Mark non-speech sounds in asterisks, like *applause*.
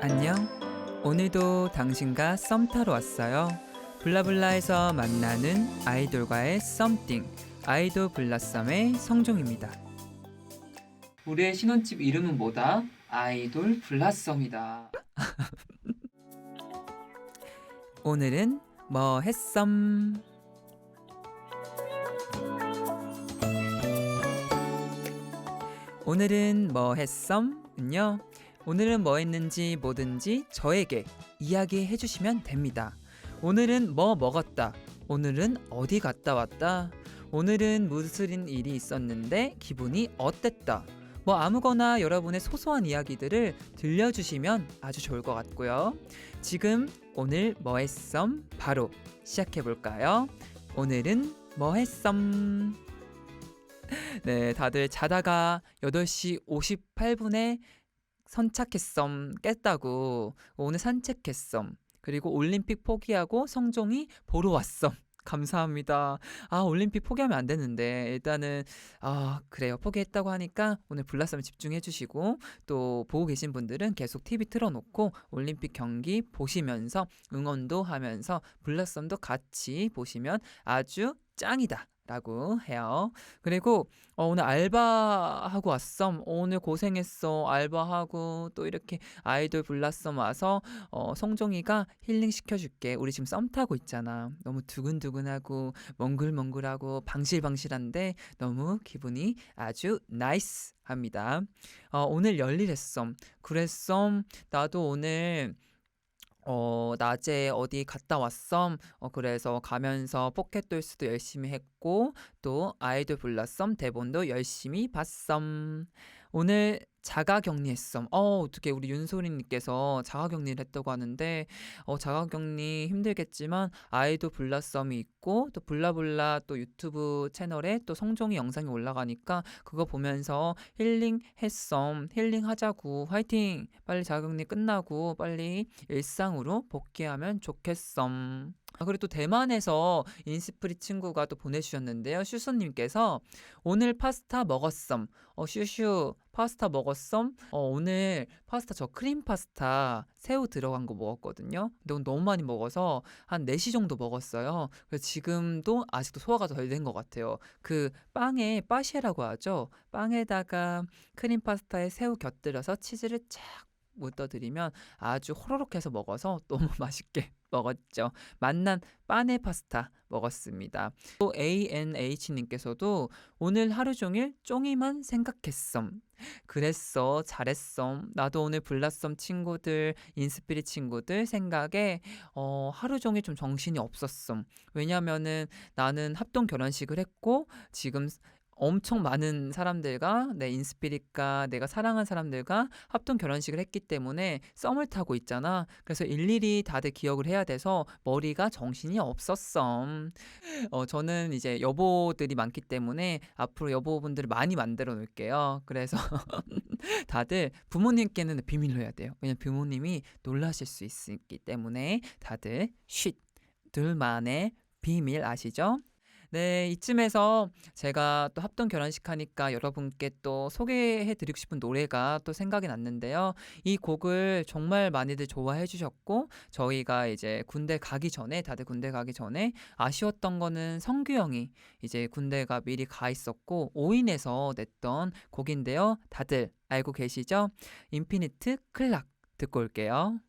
안녕. 오늘도 당신과 썸 타러 왔어요. 블라블라에서 만나는 아이돌과의 썸띵. 아이돌 블라썸의 성종입니다. 우리의 신혼집 이름은 뭐다? 아이돌 블라썸이다. *laughs* 오늘은 뭐 했썸? 오늘은 뭐 했썸은요? 오늘은 뭐 했는지 뭐든지 저에게 이야기해 주시면 됩니다. 오늘은 뭐 먹었다. 오늘은 어디 갔다 왔다. 오늘은 무슨 일이 있었는데 기분이 어땠다. 뭐 아무거나 여러분의 소소한 이야기들을 들려주시면 아주 좋을 것 같고요. 지금 오늘 뭐 했썸 바로 시작해 볼까요? 오늘은 뭐 했썸 *laughs* 네, 다들 자다가 8시 58분에 선착했썸 깼다고. 오늘 산책했썸 그리고 올림픽 포기하고 성종이 보러 왔썸 감사합니다. 아 올림픽 포기하면 안 되는데. 일단은 아 그래요. 포기했다고 하니까 오늘 블라썸 집중해 주시고 또 보고 계신 분들은 계속 TV 틀어놓고 올림픽 경기 보시면서 응원도 하면서 블라썸도 같이 보시면 아주 짱이다. 라고 해요. 그리고 어, 오늘 알바하고 왔어. 오늘 고생했어. 알바하고 또 이렇게 아이돌 불났어 와서 어, 성종이가 힐링 시켜줄게. 우리 지금 썸 타고 있잖아. 너무 두근두근하고 멍글멍글하고 방실방실한데 너무 기분이 아주 나이스 합니다. 어, 오늘 열일했어. 그랬어. 나도 오늘 어, 낮에 어디 갔다 왔썸. 어, 그래서 가면서 포켓돌스도 열심히 했고, 또 아이돌 불렀썸. 대본도 열심히 봤썸. 오늘 자가격리했썸. 어, 어떻게 우리 윤소리님께서 자가격리를 했다고 하는데, 어, 자가격리 힘들겠지만, 아이돌 불렀썸이 있고, 또 블라블라 또 유튜브 채널에 또 성종이 영상이 올라가니까, 그거 보면서 힐링 했썸. 힐링하자고. 화이팅! 빨리 자가격리 끝나고, 빨리 일상으로 복귀하면 좋겠썸. 아, 그리고 또 대만에서 인스프리 친구가 또 보내주셨는데요. 슈수님께서 오늘 파스타 먹었썸. 어, 슈슈 파스타 먹었썸. 어, 오늘 파스타 저 크림 파스타 새우 들어간 거 먹었거든요. 근데 너무 많이 먹어서 한 4시 정도 먹었어요. 그래서 지금도 아직도 소화가 덜 된 것 같아요. 그 빵에 빠시에라고 하죠. 빵에다가 크림 파스타에 새우 곁들여서 치즈를 쫙 묻어드리면 아주 호로록해서 먹어서 *laughs* 너무 맛있게 먹었죠. 맛난 빠네 파스타 먹었습니다. 또 ANH님께서도 오늘 하루 종일 쫑이만 생각했썸. 그랬어, 잘했어. 나도 오늘 블라썸 친구들, 인스피릿 친구들 생각에 어, 하루 종일 좀 정신이 없었음. 왜냐면은 나는 합동 결혼식을 했고 지금 엄청 많은 사람들과 내 인스피릿과 내가 사랑한 사람들과 합동 결혼식을 했기 때문에 썸을 타고 있잖아. 그래서 일일이 다들 기억을 해야 돼서 머리가 정신이 없었어. 어, 저는 이제 여보들이 많기 때문에 앞으로 여보분들을 많이 만들어 놓을게요. 그래서 *laughs* 다들 부모님께는 비밀로 해야 돼요. 왜냐면 부모님이 놀라실 수 있기 때문에 다들 쉿 둘만의 비밀 아시죠? 네, 이쯤에서 제가 또 합동 결혼식 하니까 여러분께 또 소개해 드리고 싶은 노래가 또 생각이 났는데요. 이 곡을 정말 많이들 좋아해 주셨고, 저희가 이제 군대 가기 전에, 다들 군대 가기 전에 아쉬웠던 거는 성규 형이 이제 군대가 미리 가 있었고, 5인에서 냈던 곡인데요. 다들 알고 계시죠? 인피니트 클락 듣고 올게요.